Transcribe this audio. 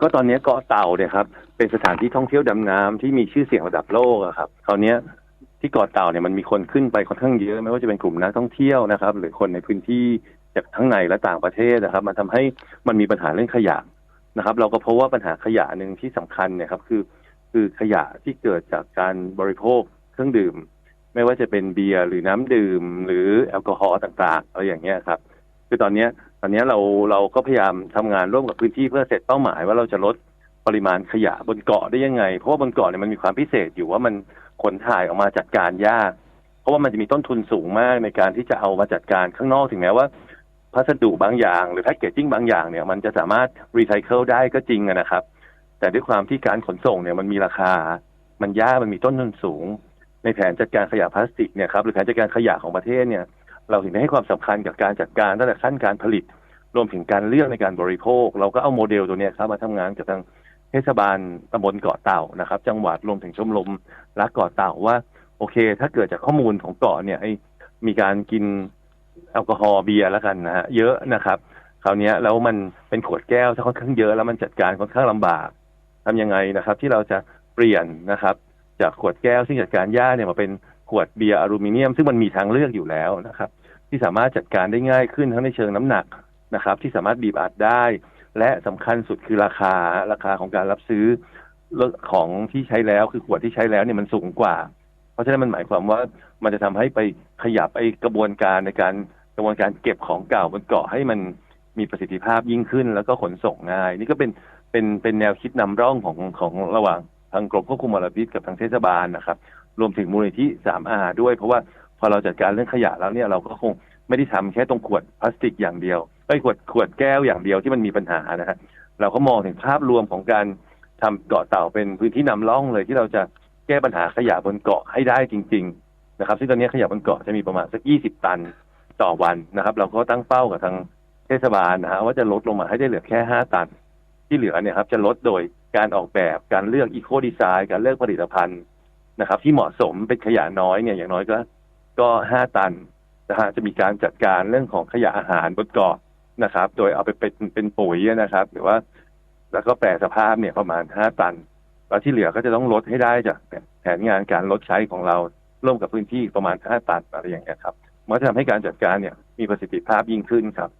ก็ตอนนี้เกาะเต่าเนี่ยครับเป็นสถานที่ท่องเที่ยวดำน้ำที่มีชื่อเสียงระดับโลกอะครับคราวนี้ที่เกาะเต่าเนี่ยมันมีคนขึ้นไปค่อนข้างเยอะไม่ว่าจะเป็นกลุ่มนักท่องเที่ยวนะครับ หรือคนในพื้นที่จากทั้งในและต่างประเทศนะครับ มันทำให้มันมีปัญหาเรื่องขยะนะครับ เราก็พบว่าปัญหาขยะหนึ่งที่สำคัญเนี่ยครับคือคือขยะที่เกิดจากการบริโภคเครื่องดื่ม ไม่ว่าจะเป็นเบียร์หรือน้ำดื่ม หรือแอลกอฮอล์ต่างๆอะไรอย่างเงี้ยครับ คือตอนเนี้ย ตอนนี้เราเราก็พยายามทำงานร่วมกับพื้นที่เพื่อเสร็จเป้าหมายว่าเราจะลดปริมาณขยะบนเกาะได้ยังไง เพราะว่าบนเกาะเนี่ยมันมีความพิเศษอยู่ว่ามันขนถ่ายออกมาจัดการยาก เพราะว่ามันจะมีต้นทุนสูงมากในการที่จะเอามาจัดการข้างนอกถึงแม้ว่าพัสดุบางอย่างหรือแพคเกจจิ้งบางอย่างเนี่ยมันจะสามารถรีไซเคิลได้ก็จริงนะครับ แต่ด้วยความที่การขนส่งเนี่ยมันมีราคา มันยากมันมีต้นทุนสูง ในแผนจัดการขยะพลาสติกเนี่ยครับหรือแผนจัดการขยะของประเทศเนี่ย เราถึงได้ให้ความสำคัญกับการจัดการตั้งแต่ขั้นการผลิต รวมถึงการเลือกในการบริโภค เราก็เอาโมเดลตัวนี้ครับมาทำงานกับทางเทศบาลตำบลเกาะเต่านะครับ จังหวัดรวมถึงชมรมรักเกาะเต่าว่า โอเค ถ้าเกิดจากข้อมูลของเกาะเนี่ยไอ้มีการกินแอลกอฮอล์เบียร์แล้วกันนะฮะเยอะนะครับคราวนี้แล้วมันเป็นขวดแก้วถ้าค่อนข้างเยอะแล้วมันจัดการค่อนข้างลำบากทำยังไงนะครับ ที่เราจะเปลี่ยนนะครับ จากขวดแก้วซึ่งจัดการยากเนี่ยมาเป็นขวดเบียร์อลูมิเนียม ซึ่งมันมีทางเลือกอยู่แล้วนะครับ ที่สามารถจัดการได้ง่ายขึ้นทั้งในเชิงน้ำหนักนะครับ ที่สามารถบีบอัดได้ และสำคัญสุดคือราคาราคาของการรับซื้อของที่ใช้แล้วคือขวดที่ใช้แล้วเนี่ยมันสูงกว่า เพราะฉะนั้นมันหมายความว่ามันจะทำให้ไปขยับไอกระบวนการในการกระบวนการเก็บของเก่าบนเกาะให้มันมีประสิทธิภาพยิ่งขึ้น แล้วก็ขนส่งง่าย นี่ก็เป็นเป็นเป็นแนวคิดนำร่องของของระหว่างทางกรมควบคุมมลพิษกับทางเทศบาลนะครับ รวมถึงมูลนิธิ 3R ด้วย เพราะว่า พอเราจัดการเรื่องขยะแล้วเนี่ยเราก็คงไม่ได้ทำแค่ตรงขวดพลาสติกอย่างเดียวไอ้ขวดขวดแก้วอย่างเดียวที่มันมีปัญหานะฮะเราก็มองถึงภาพรวมของการทำเกาะเต่าเป็นพื้นที่นำร่องเลยที่เราจะแก้ปัญหาขยะบนเกาะให้ได้จริง ๆ นะครับ ซึ่งตอนนี้ขยะบนเกาะจะมีประมาณสัก 20 ตันต่อวันนะครับ เราก็ตั้งเป้ากับทางเทศบาลนะฮะว่าจะลดลงมาให้ได้เหลือแค่ 5 ตัน ที่เหลือเนี่ยครับจะลดโดยการออกแบบการเลือกอีโคดีไซน์การเลือกผลิตภัณฑ์นะครับ ที่เหมาะสมเป็นขยะน้อยเนี่ยอย่างน้อยก็ ก็ 5 ตันนะฮะจะมีการจัดการเรื่องของขยะอาหารบนเกาะนะครับ โดยเอาไปเป็นเป็นปุ๋ยนะครับ หรือว่า แล้วก็แปรสภาพเนี่ยประมาณ 5 ตัน แล้วที่เหลือก็จะต้องลดให้ได้จากแผนงานการลดใช้ของเราร่วมกับพื้นที่ประมาณ 5 ตันอะไรอย่างเงี้ยครับมันจะทำให้การจัดการเนี่ยมีประสิทธิภาพยิ่งขึ้นครับ